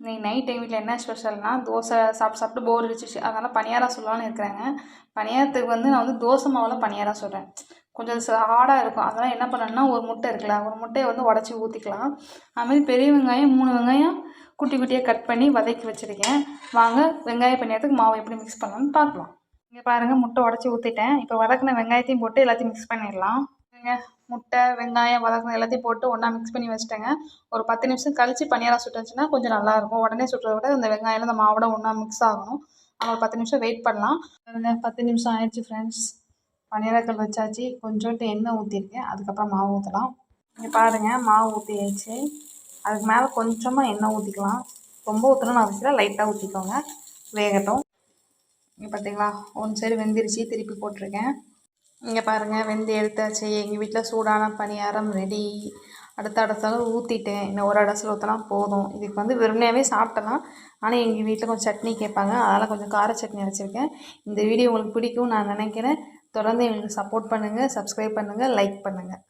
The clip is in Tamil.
இன்றைக்கி நைட் எங்கள் வீட்டில் என்ன ஸ்பெஷல்னால் தோசை சாப்பிட்டு சாப்பிட்டு போர் அடிச்சிச்சு அதனால் பணியாரம் சொல்லலாம்னு இருக்கிறாங்க. பணியாரத்துக்கு வந்து நான் வந்து தோசை மாவில் பணியாரம் சொல்கிறேன் கொஞ்சம் ஹார்டாக இருக்கும். அதனால் என்ன பண்ணணும்னா ஒரு முட்டை இருக்குல்ல ஒரு முட்டையை வந்து உடச்சி ஊற்றிக்கலாம் அதுமாதிரி பெரிய வெங்காயம் மூணு வெங்காயம் குட்டி குட்டியாக கட் பண்ணி வதக்கி வச்சுருக்கேன். வாங்க வெங்காய பணியாரத்துக்கு மாவு எப்படி மிக்ஸ் பண்ணலாம்னு பார்க்கலாம். இங்கே பாருங்கள் முட்டை உடச்சி ஊற்றிட்டேன் இப்போ வதக்கின வெங்காயத்தையும் போட்டு எல்லாத்தையும் மிக்ஸ் பண்ணிடலாம். இங்க முட்டை வெங்காயம் வதக்கம் எல்லாத்தையும் போட்டு ஒன்றா மிக்ஸ் பண்ணி வச்சுட்டேங்க. ஒரு பத்து நிமிஷம் கழித்து பனியாரம் சுட்டுச்சுன்னா கொஞ்சம் நல்லாயிருக்கும் உடனே சுட்டுறத விட இந்த வெங்காயம் இந்த மாவோட ஒன்றா மிக்ஸ் ஆகணும். நம்ம ஒரு பத்து நிமிஷம் வெயிட் பண்ணலாம். பாருங்க பத்து நிமிஷம் ஆயிடுச்சு ஃப்ரெண்ட்ஸ் பனியாரக்கல் வச்சாச்சு. கொஞ்சோண்டு எண்ணெய் ஊற்றிருக்கேன் அதுக்கப்புறம் மாவு ஊற்றலாம் இங்கே பாருங்கள் மாவு ஊற்றியாச்சு அதுக்கு மேலே கொஞ்சமாக எண்ணெய் ஊற்றிக்கலாம் ரொம்ப ஊற்றணும்னு அவசியம் லைட்டாக ஊற்றிக்கோங்க வேகட்டும். இங்கே பார்த்தீங்களா ஒன் சைடு வெந்திருச்சு. திருப்பி போட்டிருக்கேன். இங்கே பாருங்கள் வெந்து எடுத்தாச்சு எங்கள் வீட்டில் சூடான பணியாரம் ரெடி அடுத்த அடசாலும் ஊற்றிட்டேன் இன்னும் ஒரு அடசில் ஊற்றலாம் போதும். இதுக்கு வந்து வெறுமையாகவே சாப்பிட்டலாம் ஆனால் எங்கள் வீட்டில் கொஞ்சம் சட்னி கேட்பாங்க. அதனால் கொஞ்சம் கார சட்னி அரைச்சிருக்கேன் இந்த வீடியோ உங்களுக்கு பிடிக்கும் நான் நினைக்கிறேன். தொடர்ந்து எங்களுக்கு சப்போர்ட் பண்ணுங்கள் சப்ஸ்கிரைப் பண்ணுங்கள் லைக் பண்ணுங்கள்